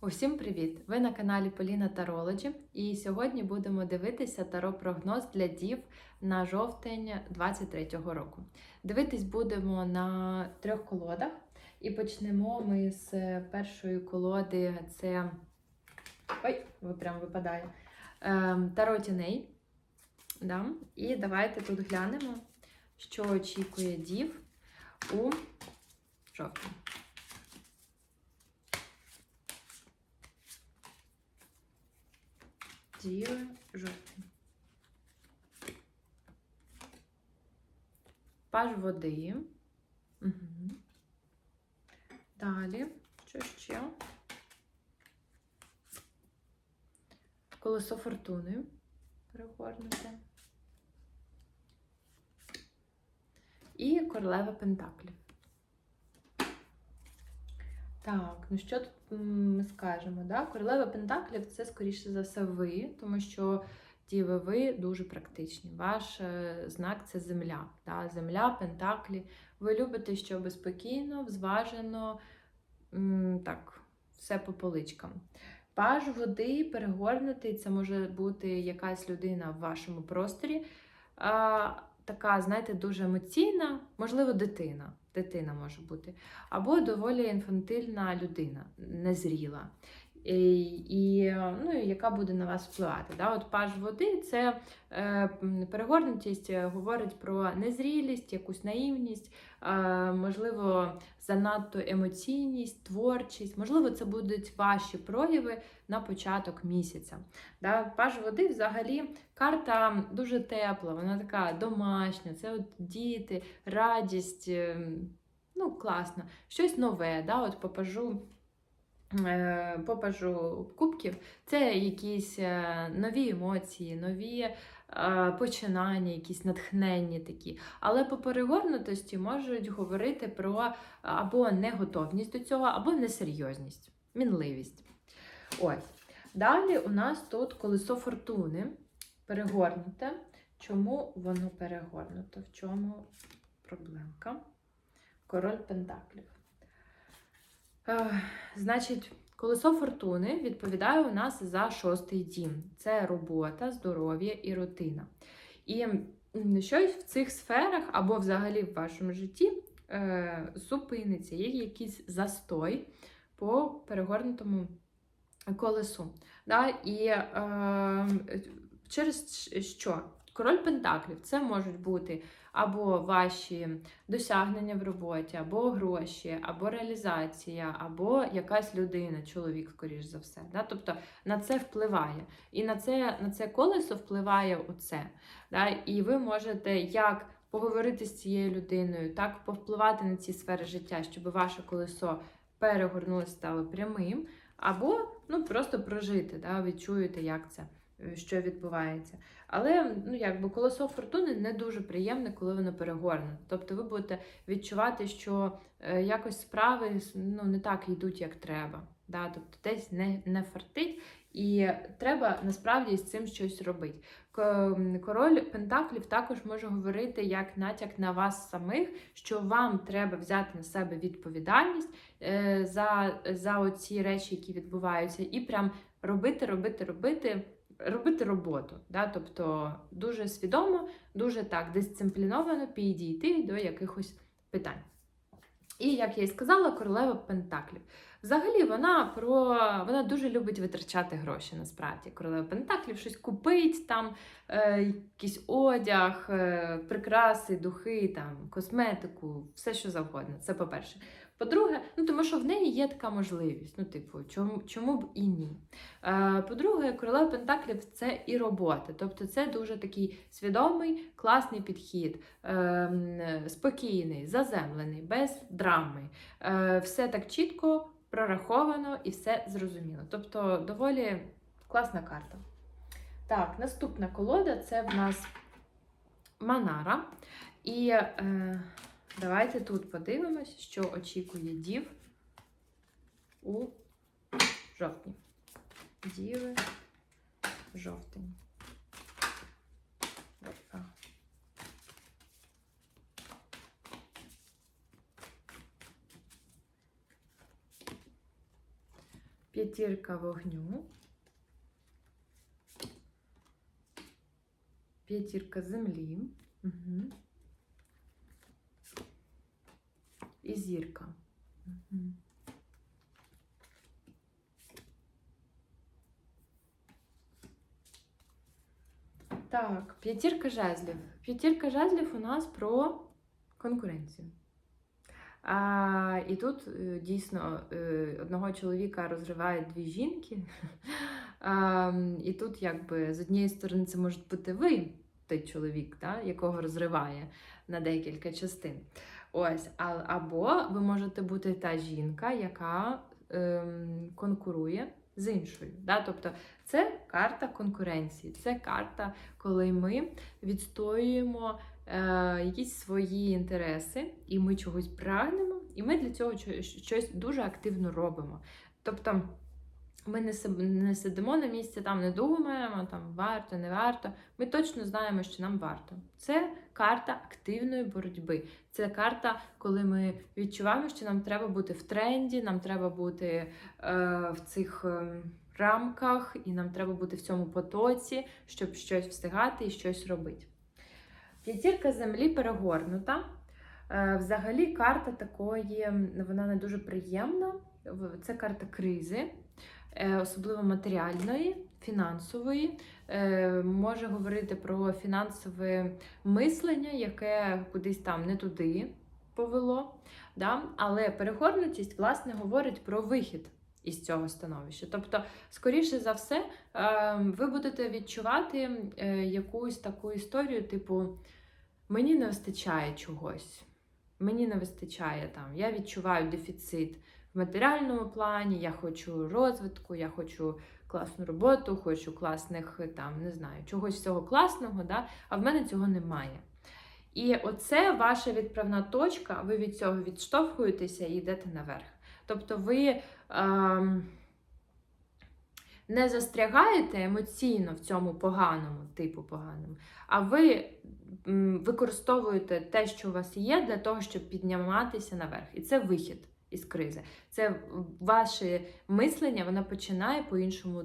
Усім привіт! Ви на каналі Поліна Тарологі, і сьогодні будемо дивитися таро-прогноз для дів на жовтень 23-го року. Дивитись будемо на трьох колодах, і почнемо ми з першої колоди. Це ой, прям випадає. Ем, Таро тіней. Да? І давайте тут глянемо, що очікує дів у жовтні. Діви жовтень. Паж води. Угу. Далі, що ще? Колесо фортуни. Перегорнуте. І королева Пентаклів. Так, ну що тут ми скажемо? Да? Королева Пентаклів це, скоріше за все, ви, тому що діви, ви дуже практичні. Ваш е, знак це земля. Да? Земля, Пентаклі. Ви любите, щоб спокійно, взважено, м, так, все по поличкам. Паж води перегорнутий, це може бути якась людина в вашому просторі. А, така, знаєте, дуже емоційна, можливо, дитина. Дитина може бути. Або доволі інфантильна людина, незріла. І, і, ну, яка буде на вас впливати. Да? От паж води це е, перегорнутість е, говорить про незрілість, якусь наївність, е, можливо, занадто емоційність, творчість. Можливо, це будуть ваші прояви на початок місяця. Да? Паж води взагалі карта дуже тепла, вона така домашня, це от діти, радість. е, Ну, класно, щось нове, да? от попажу Е, попажу кубків, це якісь е, нові емоції, нові е, починання, якісь натхненні такі. Але по перегорнутості можуть говорити про або неготовність до цього, або несерйозність, мінливість. Ось. Далі у нас тут колесо фортуни перегорнуте. Чому воно перегорнуто? В чому проблемка? Король Пентаклів. Значить, колесо фортуни відповідає у нас за шостий дім. Це робота, здоров'я і рутина. І щось в цих сферах або взагалі в вашому житті е, зупиниться, є якийсь застой по перегорнутому колесу. Да? І е, через що? Король Пентаклів це можуть бути або ваші досягнення в роботі, або гроші, або реалізація, або якась людина, чоловік, скоріш за все. Да? Тобто на це впливає. І на це на це колесо впливає оце. Да? І ви можете як поговорити з цією людиною, так повпливати на ці сфери життя, щоб ваше колесо перегорнулося, стало прямим, або ну, просто прожити, да? відчуєте, як це. Е, що відбувається. Але ну, якби колесо фортуни не дуже приємне, коли воно перегорне. Тобто ви будете відчувати, що е, якось справи ну, не так йдуть, як треба. Да? Тобто десь не не фартить, і треба насправді з цим щось робити. Король Пентаклів також може говорити як натяк на вас самих, що вам треба взяти на себе відповідальність е, за за оці речі, які відбуваються, і прям робити, робити, робити робити роботу. Да? Тобто дуже свідомо, дуже так дисципліновано підійти до якихось питань. І, як я і сказала, королева Пентаклів. Взагалі, вона про вона дуже любить витрачати гроші, насправді. Королева Пентаклів щось купить, там е, якийсь одяг, е, прикраси, духи, там, косметику, все що завгодно. Це по-перше. По-друге, ну тому що в неї є така можливість. Ну, типу, чому чому б і ні? Е, По-друге, королева Пентаклів це і робота. Тобто це дуже такий свідомий, класний підхід, е, спокійний, заземлений, без драми. Е, Все так чітко прораховано і все зрозуміло. Тобто, доволі класна карта. Так, наступна колода це в нас Манара. І. Е, Давайте тут подивимось, що очікує дів у жовтні. Діви жовтень. п'ятірка вогню, п'ятірка землі. Угу. І зірка. Так, п'ятірка жезлів. П'ятірка жезлів у нас про конкуренцію. А, і тут е, дійсно е, одного чоловіка розривають дві жінки. А, і тут, якби, з однієї сторони, це може бути ви, той чоловік, да, якого розриває на декілька частин. Ось, а, або ви можете бути та жінка, яка ем, конкурує з іншою. Да? Тобто це карта конкуренції, це карта, коли ми відстоюємо е, якісь свої інтереси, і ми чогось прагнемо, і ми для цього щось дуже активно робимо. Тобто ми не, не сидимо на місці, там не думаємо, там варто, не варто. Ми точно знаємо, що нам варто. Це карта активної боротьби. Це карта, коли ми відчуваємо, що нам треба бути в тренді, нам треба бути е, в цих е, рамках, і нам треба бути в цьому потоці, щоб щось встигати і щось робити. П'ятірка землі перегорнута. Е, Взагалі, карта такої, вона не дуже приємна. Це карта кризи, особливо матеріальної, фінансової. Е, Може говорити про фінансове мислення, яке кудись там не туди повело. Да? Але перегорнутість, власне, говорить про вихід із цього становища. Тобто, скоріше за все, е, ви будете відчувати е, якусь таку історію, типу, мені не вистачає чогось. Мені не вистачає там. Я відчуваю дефіцит в матеріальному плані, я хочу розвитку, я хочу класну роботу, хочу класних там, не знаю, чогось всього класного, да? а в мене цього немає. І оце ваша відправна точка, ви від цього відштовхуєтеся і йдете наверх. Тобто ви ем, не застрягаєте емоційно в цьому поганому, типу поганому, а ви використовуєте те, що у вас є, для того, щоб підніматися наверх. І це вихід із кризи. Це ваше мислення, воно починає по-іншому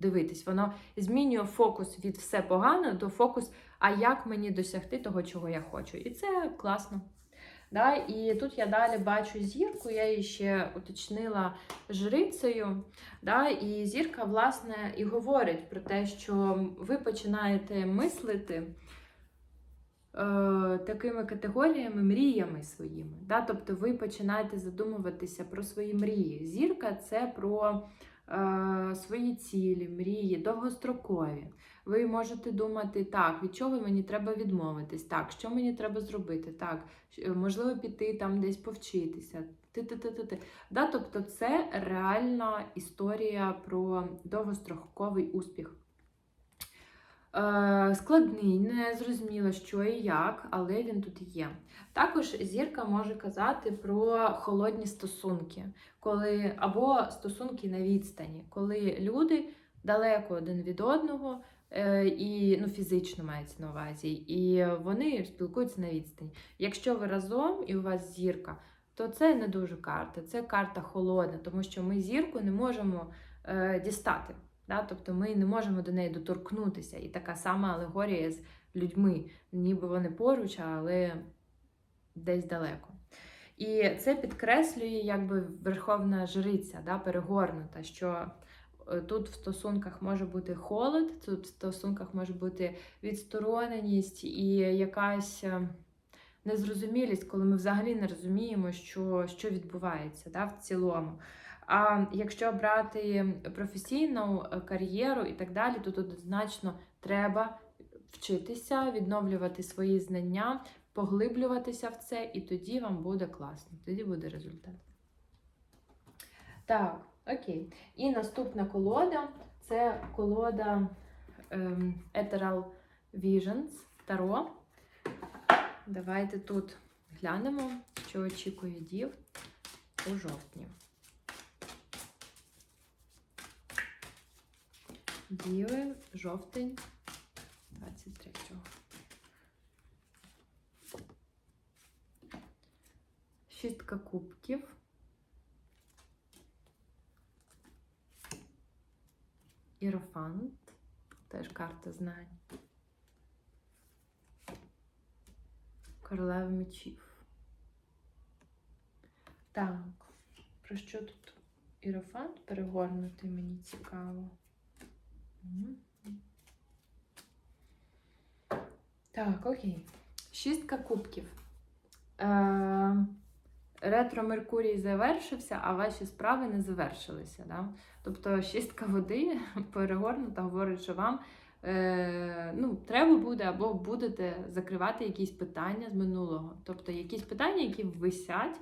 дивитись. Воно змінює фокус від все погано до фокус, а як мені досягти того, чого я хочу. І це класно. Да? І тут я далі бачу зірку, я її ще уточнила жрицею. Да? І зірка, власне, і говорить про те, що ви починаєте мислити такими категоріями, мріями своїми. Да? Тобто ви починаєте задумуватися про свої мрії. Зірка це про е, свої цілі, мрії, довгострокові. Ви можете думати, так, від чого мені треба відмовитись, так, що мені треба зробити, так, можливо, піти там десь повчитися. Ти-ти-ти-ти-ти. Да, тобто це реальна історія про довгостроковий успіх. Е, складний, не зрозуміло, що і як, але він тут є. Також зірка може казати про холодні стосунки, коли або стосунки на відстані, коли люди далеко один від одного, е, і ну, фізично мається на увазі, і вони спілкуються на відстані. Якщо ви разом і у вас зірка, то це не дуже карта, це карта холодна, тому що ми зірку не можемо е, дістати. Да? Тобто ми не можемо до неї доторкнутися. І така сама алегорія з людьми, ніби вони поруч, але десь далеко. І це підкреслює якби верховна жриця, да, перегорнута, що е, тут в стосунках може бути холод, тут в стосунках може бути відстороненість і якась е, незрозумілість, коли ми взагалі не розуміємо, що, що відбувається да, в цілому. А якщо брати професійну е, кар'єру і так далі, то однозначно треба вчитися, відновлювати свої знання, поглиблюватися в це, і тоді вам буде класно, тоді буде результат. Так, окей. І наступна колода це колода ем, Ethereal Visions Таро. Давайте тут глянемо, що очікує дів у жовтні. Діви, жовтень 23-го. Шістка кубків. Ірофант. Теж карта знань. Королева мечів. Так, про що тут ірофант перегорнутий, мені цікаво. Так, окей. Шістка кубків. Е, ретро Меркурій завершився, а ваші справи не завершилися. Да? Тобто шістка води перегорнута говорить, що вам е, ну, треба буде або будете закривати якісь питання з минулого. Тобто якісь питання, які висять,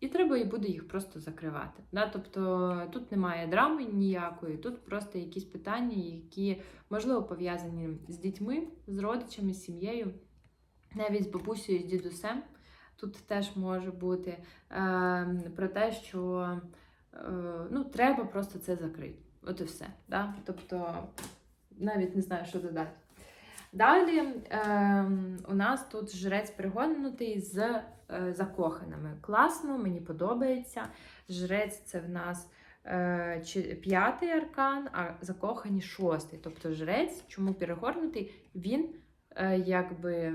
і треба і буде їх просто закривати. Да? Тобто тут немає драми ніякої, тут просто якісь питання, які можливо пов'язані з дітьми, з родичами, з сім'єю, навіть з бабусею, з дідусем. Тут теж може бути е, про те, що е, ну, треба просто це закрити. От і все. Да? Тобто навіть не знаю, що додати. Далі е, у нас тут жрець пригонутий з е, закоханими. Класно, мені подобається. Жрець це в нас е, п'ятий аркан, а закохані шостий. Тобто жрець, чому перегорнутий, він е, якби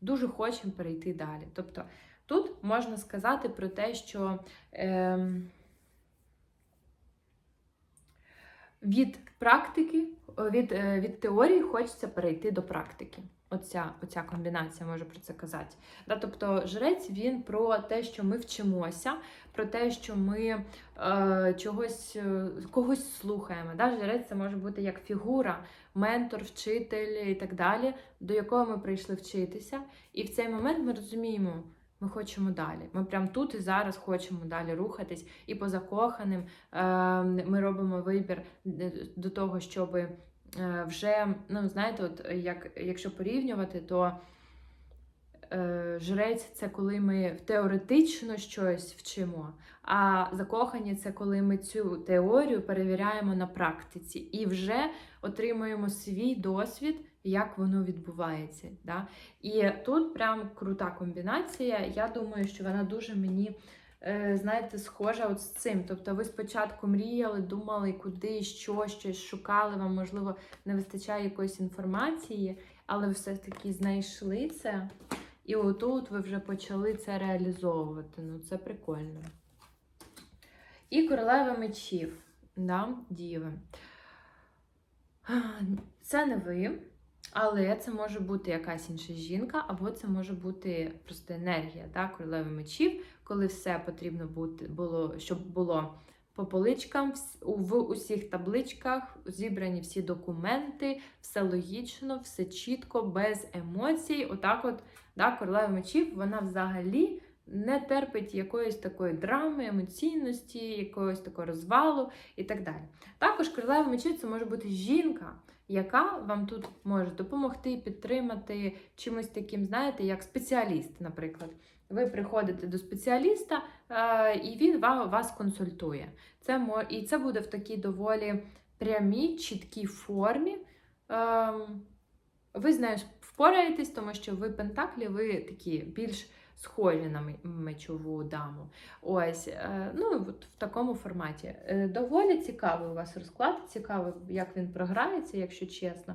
дуже хоче перейти далі. Тобто тут можна сказати про те, що е, від практики, від, е, від теорії хочеться перейти до практики. Оця, оця комбінація може про це казати. Да, тобто жрець він про те, що ми вчимося, про те, що ми е, чогось е, когось слухаємо. Да? Жрець це може бути як фігура, ментор, вчитель і так далі, до якого ми прийшли вчитися. І в цей момент ми розуміємо, ми хочемо далі. Ми прямо тут і зараз хочемо далі рухатись. І по закоханим е, ми робимо вибір е, до того, щоб е, вже, ну знаєте, от як, якщо порівнювати, то е, жрець це коли ми теоретично щось вчимо, а закохані це коли ми цю теорію перевіряємо на практиці і вже отримуємо свій досвід, як воно відбувається. Да? І тут прям крута комбінація. Я думаю, що вона дуже мені. Е, Знаєте, схожа от з цим. Тобто ви спочатку мріяли, думали, куди, що, щось шукали, вам, можливо, не вистачає якоїсь інформації, але ви все-таки знайшли це. І отут ви вже почали це реалізовувати. Ну, це прикольно. І королева мечів, да, діви. Це не ви, але це може бути якась інша жінка, або це може бути просто енергія да, королеви мечів, коли все потрібно було, щоб було по поличкам, в усіх табличках зібрані всі документи, все логічно, все чітко, без емоцій. Отак, от да, королева мечів, вона взагалі не терпить якоїсь такої драми, емоційності, якогось такого розвалу і так далі. Також королева мечів це може бути жінка, яка вам тут може допомогти, підтримати чимось таким, знаєте, як спеціаліст, наприклад. Ви приходите до спеціаліста, е, і він вас консультує. Це і це буде в такій доволі прямій, чіткій формі. Ем, ви з нею впораєтесь, тому що ви пентаклі, ви такі більш схожі на мечову даму. Ось, е, ну от в такому форматі. Е, Доволі цікавий у вас розклад, цікаво, як він програється, якщо чесно.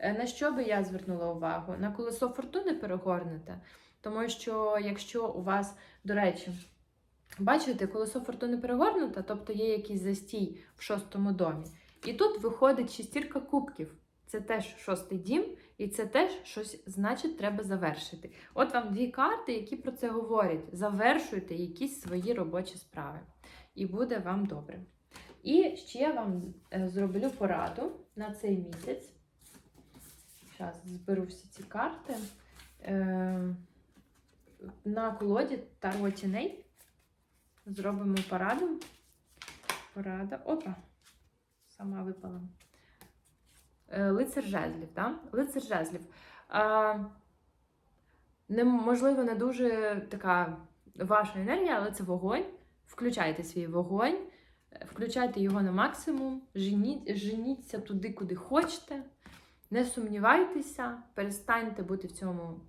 На що би я звернула увагу? На колесо фортуни перегорнете, тому що якщо у вас, до речі, бачите, колесо фортуни перегорнуте, тобто є якийсь застій в шостому домі. І тут виходить шестірка кубків. Це теж шостий дім, і це теж щось значить треба завершити. От вам дві карти, які про це говорять. Завершуйте якісь свої робочі справи. І буде вам добре. І ще я вам е, зроблю пораду на цей місяць. Зараз зберу всі ці карти. На колоді Таро тіней зробимо пораду. Порада. Опа! Сама випала. Е, Лицар жезлів, да? Лицар жезлів. А, не, можливо, не дуже така ваша енергія, але це вогонь. Включайте свій вогонь, включайте його на максимум, женіть, женіться туди, куди хочете. Не сумнівайтеся, перестаньте бути в цьому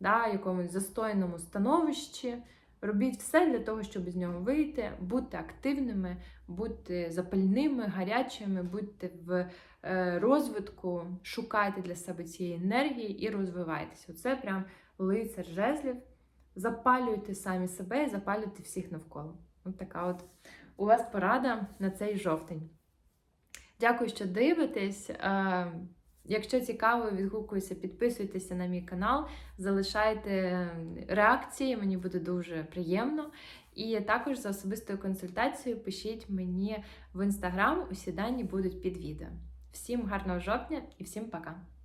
да, якомусь застойному становищі. Робіть все для того, щоб з нього вийти, будьте активними, будьте запальними, гарячими, будьте в е, розвитку, шукайте для себе цієї енергії і розвивайтеся. Оце прям лицар жезлів. Запалюйте самі себе і запалюйте всіх навколо. От така от у вас порада на цей жовтень. Дякую, що дивитесь. Якщо цікаво, відгукуюся, підписуйтеся на мій канал, залишайте реакції, мені буде дуже приємно. І також за особистою консультацією пишіть мені в інстаграм, усі дані будуть під відео. Всім гарного жовтня і всім пока!